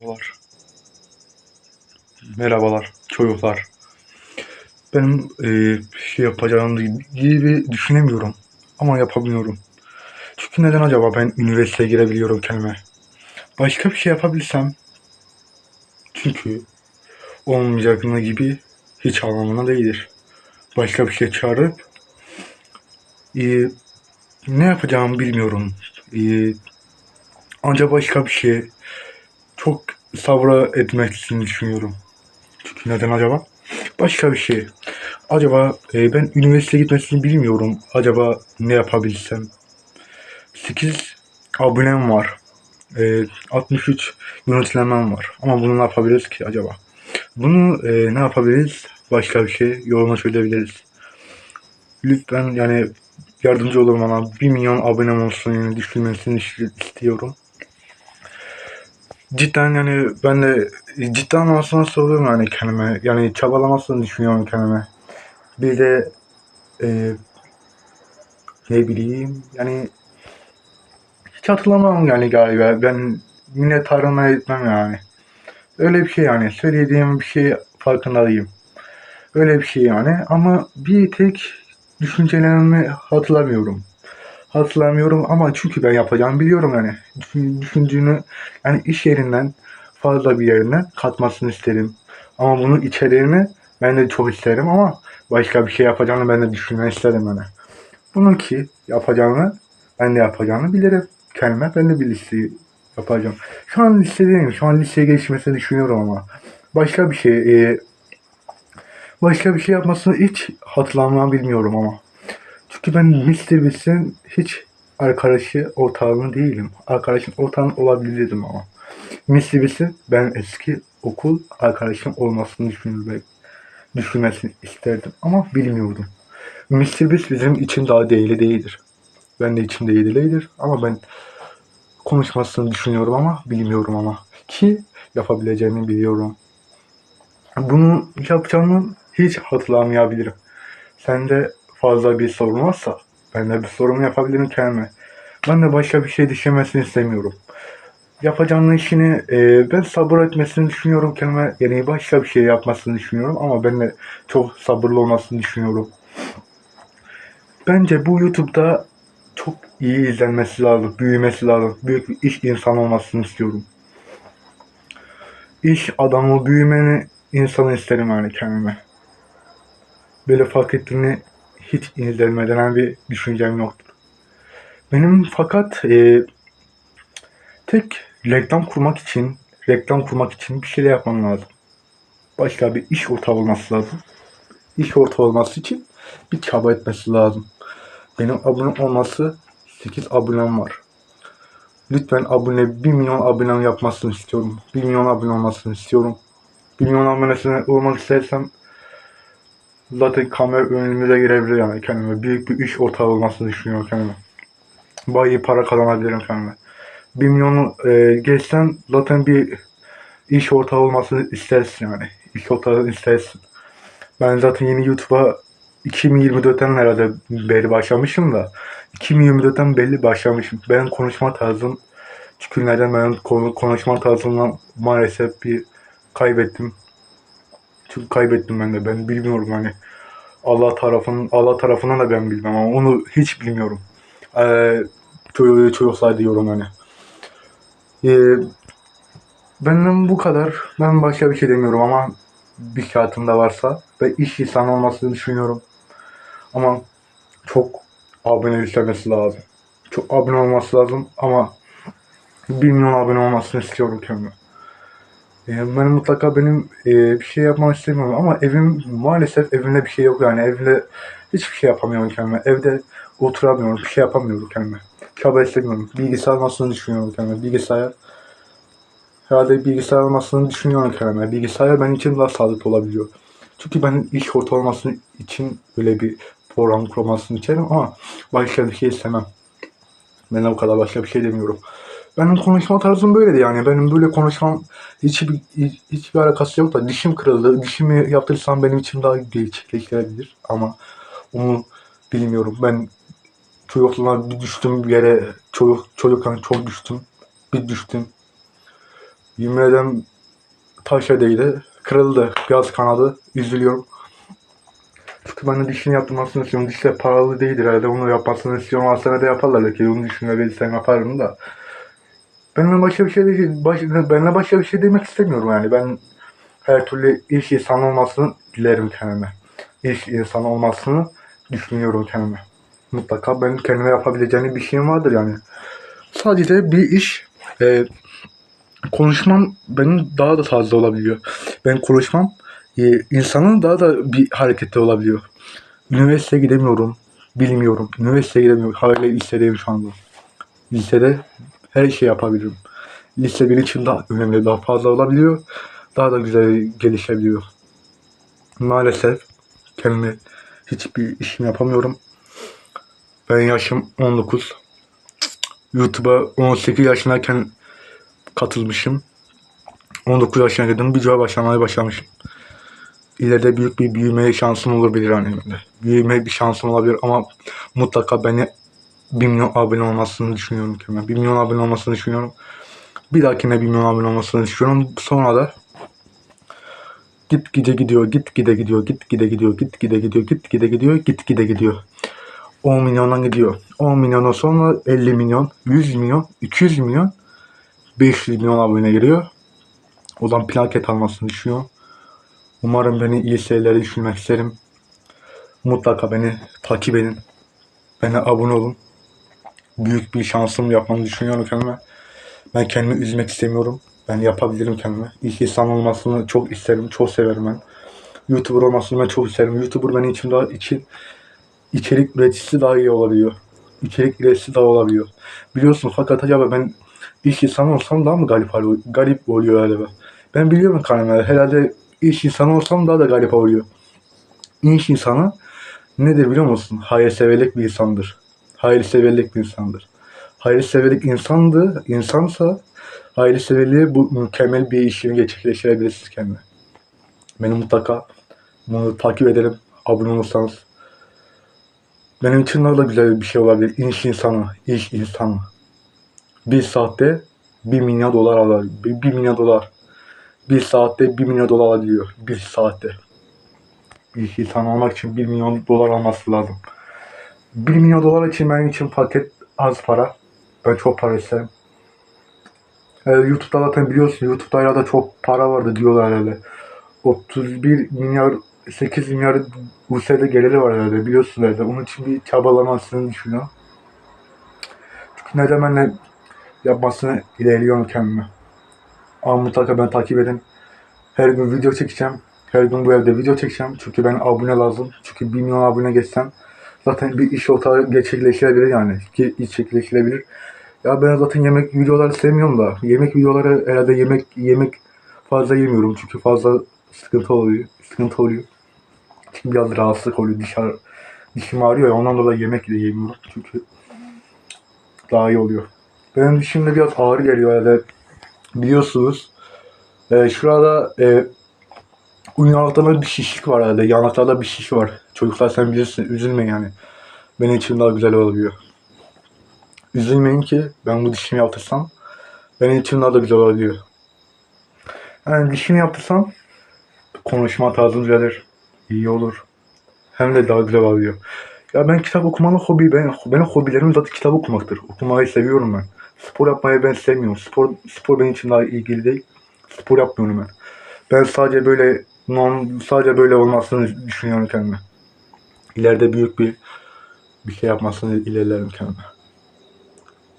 Merhabalar. Merhabalar çocuklar. Benim eee, şey yapacağımı gibi düşünemiyorum. Ama yapabiliyorum. Çünkü neden acaba ben üniversiteye girebiliyorum kendime. Başka bir şey yapabilsem. Çünkü olmayacağını gibi hiç anlamına değildir. Başka bir şey çağırıp eee, ne yapacağımı bilmiyorum. Eee, ancak başka bir şey çok sabra etmek için düşünüyorum. Çünkü neden acaba? Başka bir şey. Acaba e, ben üniversiteye gitmesini bilmiyorum. Acaba ne yapabilsem? 8 abonem var. E, 63 yönetilemem var. Ama bunu ne yapabiliriz ki acaba? Bunu e, ne yapabiliriz? Başka bir şey yoluna söyleyebiliriz. Lütfen yani yardımcı olun bana. 1 milyon abonem olsun yani düşünmesini ist- istiyorum cidden yani ben de cidden anlamasını soruyorum yani kendime. Yani çabalamasını düşünüyorum kendime. Bir de e, ne bileyim yani hiç hatırlamam yani galiba. Ben yine tarhana etmem yani. Öyle bir şey yani. Söylediğim bir şey farkındayım. Öyle bir şey yani. Ama bir tek düşüncelerimi hatırlamıyorum. Hatırlamıyorum ama çünkü ben yapacağımı biliyorum yani. Düşün- Düşündüğünü yani iş yerinden fazla bir yerine katmasını isterim. Ama bunun içeriğini ben de çok isterim ama başka bir şey yapacağını ben de düşünmek isterim yani. Bunun ki yapacağını ben de yapacağını bilirim. Kendime ben de bir listeyi yapacağım. Şu an listedeyim. Şu an listeye geçmesini düşünüyorum ama. Başka bir şey e, başka bir şey yapmasını hiç hatırlamam bilmiyorum ama. Çünkü ben Mr. Beast'in hiç arkadaşı ortağım değilim. Arkadaşım ortağım olabilirdim ama. Mr. Beast'in ben eski okul arkadaşım olmasını düşünmek, düşünmesini isterdim ama bilmiyordum. Mr. Beast bizim için daha değerli değildir. Ben de içim değerli değildir ama ben konuşmasını düşünüyorum ama bilmiyorum ama. Ki yapabileceğimi biliyorum. Bunu yapacağımı hiç hatırlamayabilirim. Sende fazla bir sorun varsa ben de bir sorun yapabilirim kendime. Ben de başka bir şey düşünmesini istemiyorum. Yapacağının işini e, ben sabır etmesini düşünüyorum kendime. Yani başka bir şey yapmasını düşünüyorum ama ben de çok sabırlı olmasını düşünüyorum. Bence bu YouTube'da çok iyi izlenmesi lazım, büyümesi lazım. Büyük bir iş insanı olmasını istiyorum. İş adamı büyümeni insanı isterim yani kendime. Böyle fark ettiğini hiç izlemeden bir düşüncem yoktur. Benim fakat e, tek reklam kurmak için reklam kurmak için bir şeyler yapmam lazım. Başka bir iş ortağı olması lazım. İş ortağı olması için bir çaba etmesi lazım. Benim abonem olması 8 abonem var. Lütfen abone 1 milyon abonem yapmasını istiyorum. 1 milyon abone olmasını istiyorum. 1 milyon abonesine olmak istersem zaten kamera önümüze girebilir yani kendime. Büyük bir iş ortağı olmasını düşünüyorum kendime. Bayağı para kazanabilirim kendime. 1 milyonu e, geçsen zaten bir iş ortağı olmasını istersin yani. İş ortağı istersin. Ben zaten yeni YouTube'a 2024'ten herhalde beri başlamışım da 2024'ten belli başlamışım. Ben konuşma tarzım çünkü neden ben konu- konuşma tarzımdan maalesef bir kaybettim. Çünkü kaybettim ben de. Ben bilmiyorum hani. Allah tarafının Allah tarafından da ben bilmem ama onu hiç bilmiyorum. Ee, çocuk, çocuklar diyorum hani. Ee, benden bu kadar. Ben başka bir şey demiyorum ama bir kağıtımda varsa ve iş insanı olmasını düşünüyorum. Ama çok abone yüklemesi lazım. Çok abone olması lazım ama 1 milyon abone olmasını istiyorum kendime. Yani ben mutlaka benim e, bir şey yapmamı istemiyorum ama evim maalesef evimde bir şey yok yani evde hiçbir şey yapamıyorum kendime. Evde oturamıyorum, bir şey yapamıyorum kendime. Çaba istemiyorum. Bilgisayar almasını düşünüyorum kendime. Bilgisayar herhalde bilgisayar almasını düşünüyorum kendime. Bilgisayar benim için daha sağlıklı olabiliyor. Çünkü ben iş orta olması için böyle bir program kurmasını isterim ama başka bir şey istemem. Ben o kadar başka bir şey demiyorum. Benim konuşma tarzım böyledi yani. Benim böyle konuşmam hiçbir, hiç, hiçbir alakası yok da dişim kırıldı. Dişimi yaptırsam benim için daha gerçekleştirebilir ama onu bilmiyorum. Ben çocukluğumda bir düştüm bir yere çocuk çocukken çok düştüm. Bir düştüm. Yemin ederim taşa değdi. Kırıldı. Biraz kanadı. Üzülüyorum. Çünkü ben de dişini yaptırmasını istiyorum. Dişler paralı değildir herhalde. Onu yapmasını istiyorum. Da yaparlar belki. Onu düşünebilirsem yaparım da. Benimle başka bir şey değil. Baş, benimle başka bir şey demek istemiyorum yani. Ben her türlü iş insan olmasını dilerim kendime. İş insan olmasını düşünüyorum kendime. Mutlaka ben kendime yapabileceğim bir şeyim vardır yani. Sadece bir iş e, konuşmam benim daha da fazla olabiliyor. Ben konuşmam e, insanın daha da bir hareketi olabiliyor. Üniversiteye gidemiyorum. Bilmiyorum. Üniversiteye gidemiyorum. Hala lisedeyim şu anda. Lisede her şey yapabilirim. Lise benim için daha önemli, daha fazla olabiliyor. Daha da güzel gelişebiliyor. Maalesef kendime hiçbir işimi yapamıyorum. Ben yaşım 19. YouTube'a 18 yaşındayken katılmışım. 19 yaşına girdim. Bir başlamaya başlamışım. İleride büyük bir büyüme şansım olabilir hani. Büyüme bir şansım olabilir ama mutlaka beni 1 milyon abone olmasını düşünüyorum kendime. 1 milyon abone olmasını düşünüyorum. Bir dahakine 1 milyon abone olmasını düşünüyorum. Sonra da git gide gidiyor, git gide gidiyor, git gide gidiyor, git gide gidiyor, git gide gidiyor, git gide gidiyor. 10 milyondan gidiyor. 10 milyondan sonra 50 milyon, 100 milyon, 200 milyon, 500 milyon abone geliyor. O zaman plaket almasını düşünüyor. Umarım beni iyi şeyleri düşünmek isterim. Mutlaka beni takip edin. Bana abone olun. Büyük bir şansım yapmanı düşünüyorum kendime. Ben kendimi üzmek istemiyorum. Ben yapabilirim kendime. İlk insan olmasını çok isterim. Çok severim ben. YouTuber olmasını ben çok isterim. YouTuber benim için daha için içerik üreticisi daha iyi olabiliyor. İçerik üreticisi daha olabiliyor. Biliyorsun fakat acaba ben iş insanı olsam daha mı garip, garip oluyor galiba. Ben biliyorum kanalımda. Herhalde iş insanı olsam daha da garip oluyor. İş insanı nedir biliyor musun? Hayırseverlik bir insandır. Hayırseverlik bir insandır. Hayırseverlik insandı, insansa hayırseverliği bu mükemmel bir işini gerçekleştirebilirsiniz kendine. Beni mutlaka bunu takip edelim. Abone olursanız. Benim için daha da güzel bir şey olabilir. İş insanı, iş insanı. Bir saatte 1 milyar dolar alır. 1 milyar dolar. Bir saatte 1 milyon dolar alabiliyor. Bir saatte. Bir iş insanı olmak için 1 milyon dolar alması lazım. 1 milyon dolar için benim için paket az para. Ben çok para isterim. Ee, YouTube'da zaten biliyorsun YouTube'da arada çok para vardı diyorlar herhalde. 31 milyar 8 milyar USD geliri var herhalde biliyorsun herhalde. Onun için bir çabalamasını düşünüyorum. Çünkü neden ben de yapmasını ilerliyorum kendime. Ama mutlaka ben takip edin. Her gün video çekeceğim. Her gün bu evde video çekeceğim. Çünkü ben abone lazım. Çünkü 1 milyon abone geçsem zaten bir iş ortağı gerçekleştirebilir yani. Ki iş gerçekleştirebilir. Ya ben zaten yemek videoları sevmiyorum da. Yemek videoları herhalde yemek yemek fazla yemiyorum. Çünkü fazla sıkıntı oluyor. Sıkıntı oluyor. Çünkü biraz rahatsızlık oluyor. Dışarı dişim ağrıyor ya ondan dolayı yemek de yemiyorum. Çünkü daha iyi oluyor. Benim dişimde biraz ağrı geliyor herhalde. Biliyorsunuz. Ee, şurada e, yanaklarında bir şişlik var herhalde. Yanaklarda bir şiş var. Çocuklar sen bilirsin. Üzülme yani. Benim için daha güzel oluyor. Üzülmeyin ki ben bu dişimi yaptırsam benim için daha da güzel oluyor. Yani dişimi yaptırsam konuşma tarzım düzelir. iyi olur. Hem de daha güzel oluyor. Ya ben kitap okumanın hobi, ben, benim hobilerim zaten kitap okumaktır. Okumayı seviyorum ben. Spor yapmayı ben sevmiyorum. Spor, spor benim için daha ilgili değil. Spor yapmıyorum ben. Ben sadece böyle non, sadece böyle olmasını düşünüyorum kendime. İleride büyük bir bir şey yapmasını ilerlerim kendime.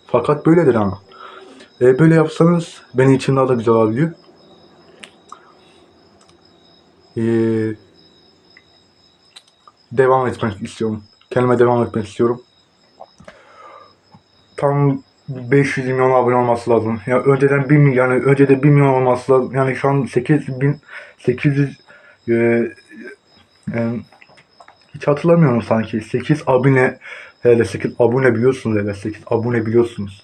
Fakat böyledir ama. E, böyle yapsanız benim için daha da güzel olabiliyor. E, devam etmek istiyorum. Kendime devam etmek istiyorum. Tam 500 milyon abone olması lazım. Ya önceden 1 milyon yani önceden 1 milyon olması lazım. Yani şu an 8800 800 e, e, hiç hatırlamıyorum sanki. 8 abone hele 8 abone biliyorsunuz hele 8 abone biliyorsunuz.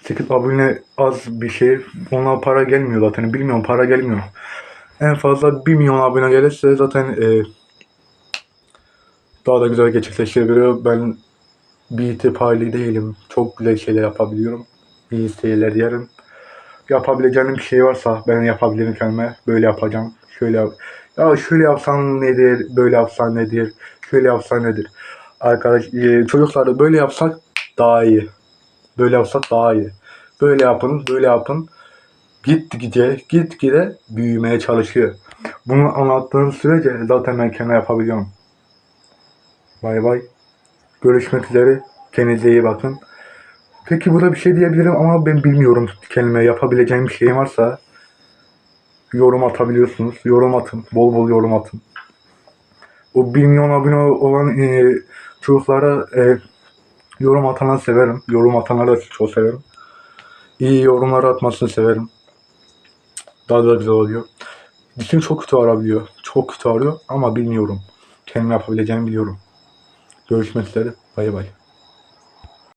8 abone az bir şey. Ona para gelmiyor zaten. Bilmiyorum para gelmiyor. En fazla 1 milyon abone gelirse zaten e, daha da güzel gerçekleşebiliyor. Ben bir itibariyle değilim. Çok güzel şeyler yapabiliyorum. İyi şeyler diyelim. Yapabileceğim bir şey varsa ben yapabilirim kendime. Böyle yapacağım. Şöyle yap. Ya şöyle yapsan nedir? Böyle yapsan nedir? Şöyle yapsan nedir? Arkadaş e, çocuklar böyle yapsak daha iyi. Böyle yapsak daha iyi. Böyle yapın, böyle yapın. Gitgide, gitgide büyümeye çalışıyor. Bunu anlattığım sürece zaten ben kendime yapabiliyorum. Bay bay. Görüşmek üzere. Kendinize iyi bakın. Peki burada bir şey diyebilirim ama ben bilmiyorum kelime yapabileceğim bir şey varsa yorum atabiliyorsunuz. Yorum atın. Bol bol yorum atın. O 1 milyon abone olan e, çocuklara e, yorum atanları severim. Yorum atanları da çok severim. İyi yorumlar atmasını severim. Daha da güzel oluyor. Dişim çok kötü arabiliyor. Çok kötü arıyor ama bilmiyorum. Kendim yapabileceğimi biliyorum. Görüşmek üzere. Bay bay.